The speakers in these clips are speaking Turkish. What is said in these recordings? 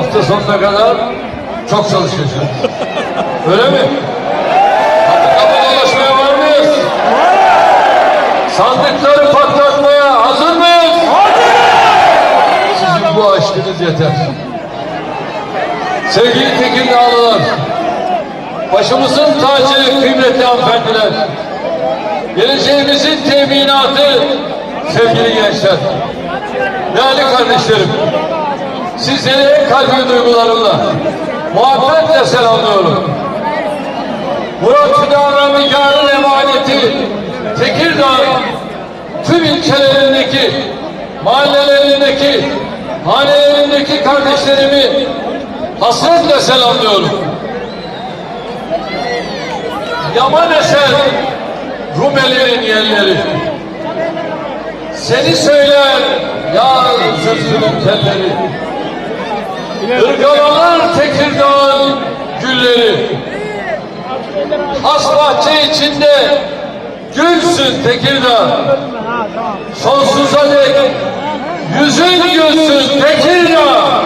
hafta sonuna kadar çok çalışacağız. Öyle mi? Kapı dolaşmaya var mıyız? Sandıkları patlatmaya hazır mıyız? Sizin bu aşkınız yeter. Sevgili Tekirdağlılar, başımızın tacı kıymetli hanımefendiler, geleceğimizin teminatı sevgili gençler, değerli kardeşlerim, sizleri en kalbi duygularımla, muhabbetle selamlıyorum. Murat Fidan'a Nigar'ın emaneti Tekirdağ tüm ilçelerindeki, mahallelerindeki, hanelerindeki kardeşlerimi hasretle selamlıyorum. Yaman eser Rumeli'nin yerleri. Seni söyler yar sözünün telleri. Irgalanır Tekirdağ'ın gülleri. Has bahçe içinde gülsün Tekirdağ. Sonsuza dek yüzün gülsün Tekirdağ.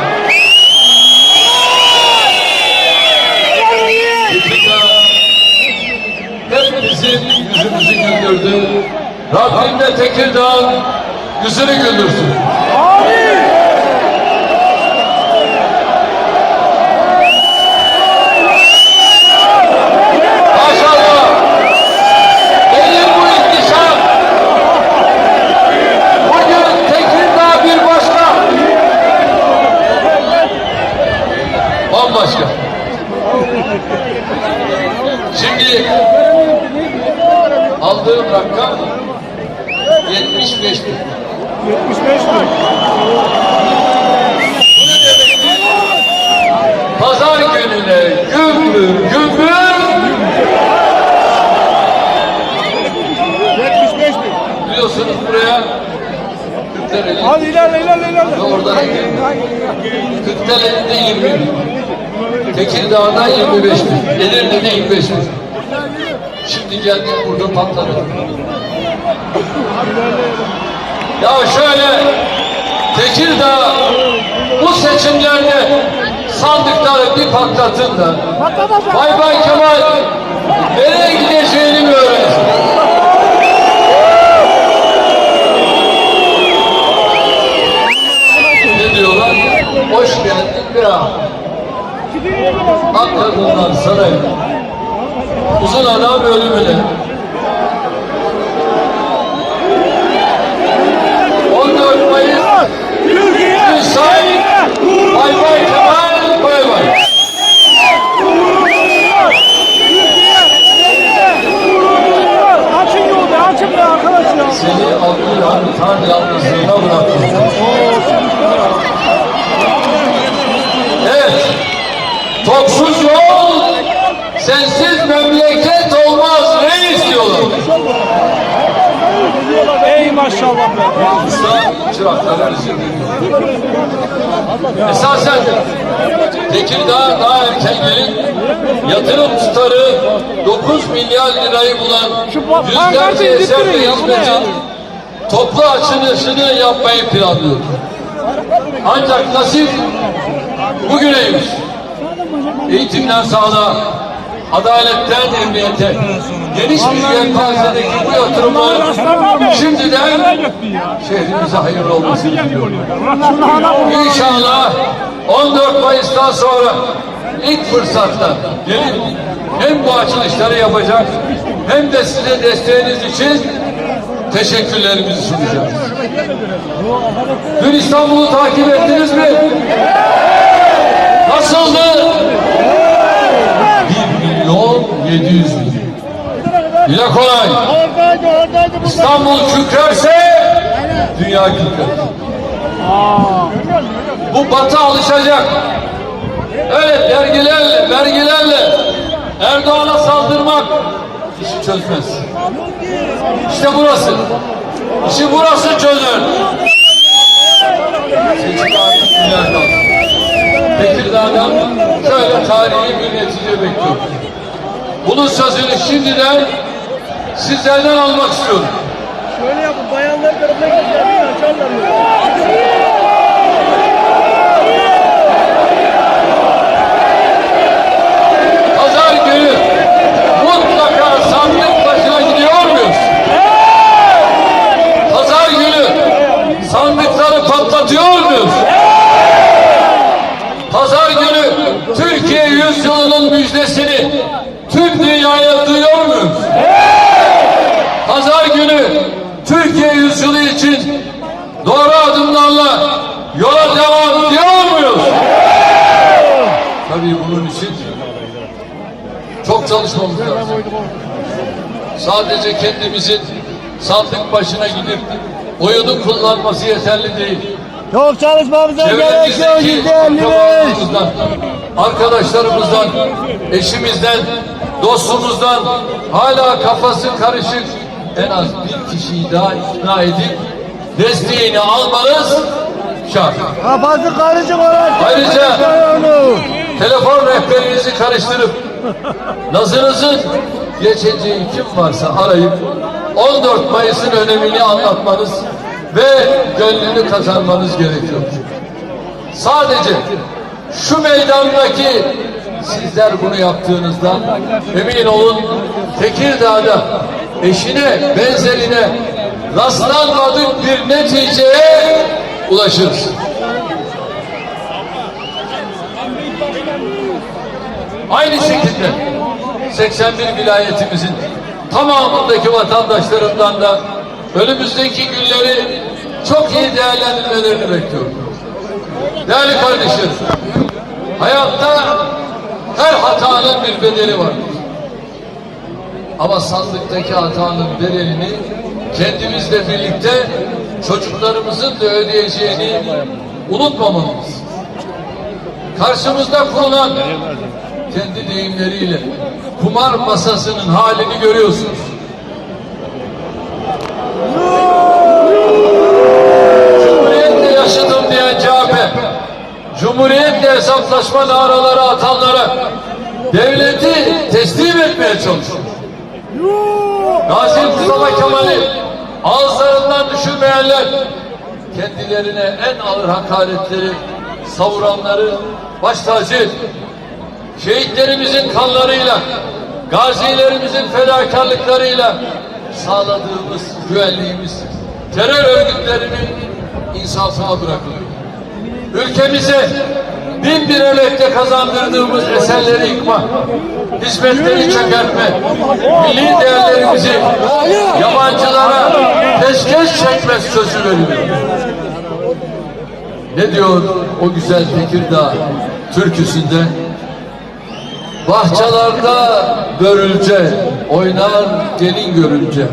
Tekirdağ yüzümüzü güldürdü. Rabbim de Tekirdağ'ın yüzünü güldürsün. Maşallah. Gelir bu ihtişam. Bugün Tekirdağ bir başka. Bambaşka. Şimdi aldığım rakam 75 bin. 75 bin. Pazar gününe gümbür gümbür 75 bin. biliyorsunuz buraya Kırklareli Hadi ilerle ilerle ilerle. ve oradan Kırklareli'de 20 bin. Tekirdağ'da 25 bin. Edirne'de 25 bin. Şimdi geldik burada patladı. Ya şöyle Tekirdağ bu seçimlerde sandıkları bir patlatın da Bay Bay Kemal nereye gideceğini bir öğrensin. Ne diyorlar? Hoş geldin bir ağa. Ak kadınlar sarayına. Uzun adam ölümüne. 14 Mayıs Müsait Bay Bay Kemal Bay Bay. Açın yolu, açın be arkadaş ya. Seni Abdülhamid Han yalnızlığına bıraktım. Ey maşallah çıraklara rezil Esasen Tekirdağ daha erken gelin yatırım tutarı 9 milyar lirayı bulan yüzlerce eser ve hizmetin toplu açılışını yapmayı planlıyor. Ancak nasip bugüneymiş. Eğitimden sağlığa, adaletten emniyete, geniş bir yelpazedeki bu yatırımlar şimdiden şehrimize hayırlı diliyorum. İnşallah 14 Mayıs'tan sonra ilk fırsatta gelip hem bu açılışları yapacak hem de size desteğiniz için teşekkürlerimizi sunacağız. Dün İstanbul'u takip ettiniz mi? Nasıldı? 1 milyon 700 bin. Dile kolay. İstanbul kükrerse dünya kükrer. Bu batı alışacak. Evet vergilerle, vergilerle Erdoğan'a saldırmak işi çözmez. İşte burası. İşi burası kaldı. Tekirdağ'dan şöyle tarihi bir netice bekliyorum. Bunun sözünü şimdiden sizlerden almak istiyorum. Şöyle yapın, bayanlar tarafına gidin, Tabii bunun için çok çalışmamız lazım. Sadece kendimizin sandık başına gidip oyunu kullanması yeterli değil. Çok çalışmamıza izleyenlerimiz. akrabalarımızdan, arkadaşlarımızdan, eşimizden, dostumuzdan hala kafası karışık en az bir kişiyi daha ikna edip desteğini almanız şart. Kafası karışık olan. Ayrıca-. Telefon rehberinizi karıştırıp nazınızın geçeceği kim varsa arayıp 14 Mayıs'ın önemini anlatmanız ve gönlünü kazanmanız gerekiyor. Sadece şu meydandaki sizler bunu yaptığınızda emin olun Tekirdağ'da eşine benzerine rastlanmadık bir neticeye ulaşırız. Aynı şekilde 81 vilayetimizin tamamındaki vatandaşlarımdan da önümüzdeki günleri çok iyi değerlendirmelerini bekliyorum. Değerli kardeşlerim, hayatta her hatanın bir bedeli vardır. Ama sandıktaki hatanın bedelini kendimizle birlikte çocuklarımızın da ödeyeceğini unutmamalıyız. Karşımızda kurulan kendi deyimleriyle kumar masasının halini görüyorsunuz. Cumhuriyetle yaşadım diyen CHP, Cumhuriyetle hesaplaşma naraları atanlara devleti teslim etmeye çalışıyor. Gazi Mustafa Kemal'i ağızlarından düşürmeyenler kendilerine en ağır hakaretleri savuranları baş tacı şehitlerimizin kanlarıyla, gazilerimizin fedakarlıklarıyla sağladığımız güvenliğimiz terör örgütlerinin insafına bırakılıyor. Ülkemize bin bir emekle kazandırdığımız eserleri yıkma, hizmetleri çökertme, milli değerlerimizi yabancılara peşkeş çekmez sözü veriliyor. Ne diyor o güzel Tekirdağ türküsünde? Bahçelerde börülce, oynar gelin görünce.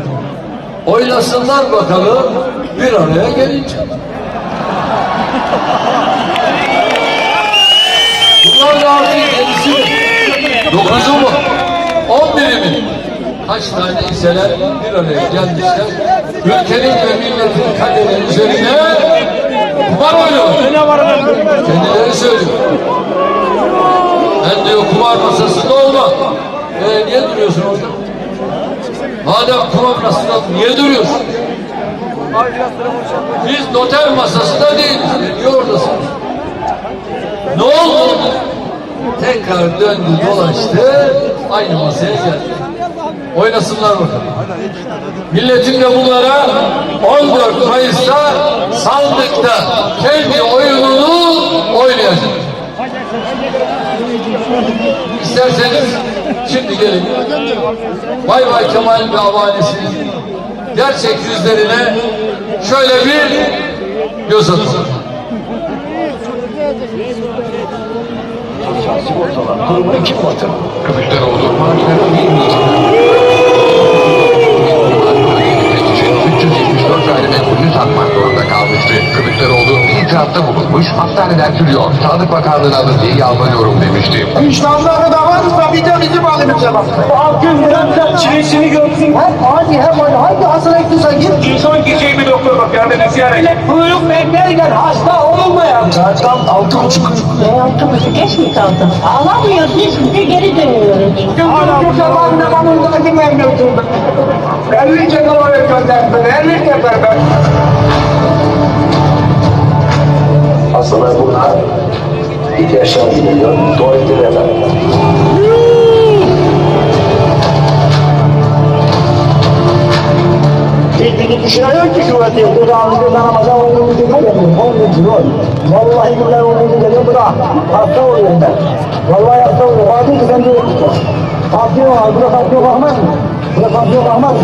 Oynasınlar bakalım bir araya gelince. Bunlar da artık yedisi mi? Dokuzu mu? On biri mi? Kaç tane iseler bir araya gelmişler. Ülkenin ve milletin kaderi üzerine kumar lan? Kendileri söylüyor. Ben diyor kumar masasında olmam. E niye duruyorsun orada? Madem kumar masasında niye duruyorsun? Biz noter masasında değiliz. E niye oradasın? Ne oldu? Tekrar döndü dolaştı. Aynı masaya geldi. Oynasınlar bakalım. Milletin de bunlara 14 Mayıs'ta sandıkta kendi oyununu oynayacak. İsterseniz şimdi gelin. Bay Bay Kemal ve avanesinin gerçek yüzlerine şöyle bir göz atın. Kim batır? Kılıçdaroğlu maaşları bir milyon. 374 gayrimenkulünü satmak zorunda kalmıştı. Kılıçdaroğlu bir bulunmuş, hastaneden sürüyor. Sağlık Bakanlığı'na alın diye yalvarıyorum demişti. Vicdanları da varsa bir de bizim halimize bak. Bu 600 lira da çilesini görsün. Hem hadi hem hadi hangi hastane gidiyorsa git. İnsan gideceği bir doktor bak yardım ziyaret. Kuyruk beklerken hasta olmayan. Zaten altı buçuk. Ben otobüsü geç mi kaldım? Ağlamıyor biz de geri dönüyoruz. Bu zaman zamanındaki memnunum. 50 kere oraya gönderdim. 50 kere ben. Aslında bunlar yaşamıyor, tuvalete de vermez. Hiçbir düşünüyor ki kuvveti. Dudağımızda danamadan olduğumuzu görüyorum. Onun gibi ol. Vallahi billahi görüyorum. Bu da hasta. Vallahi hasta oluyorum. Hadi ki ben de Tansiyon var. Bakmaz mı?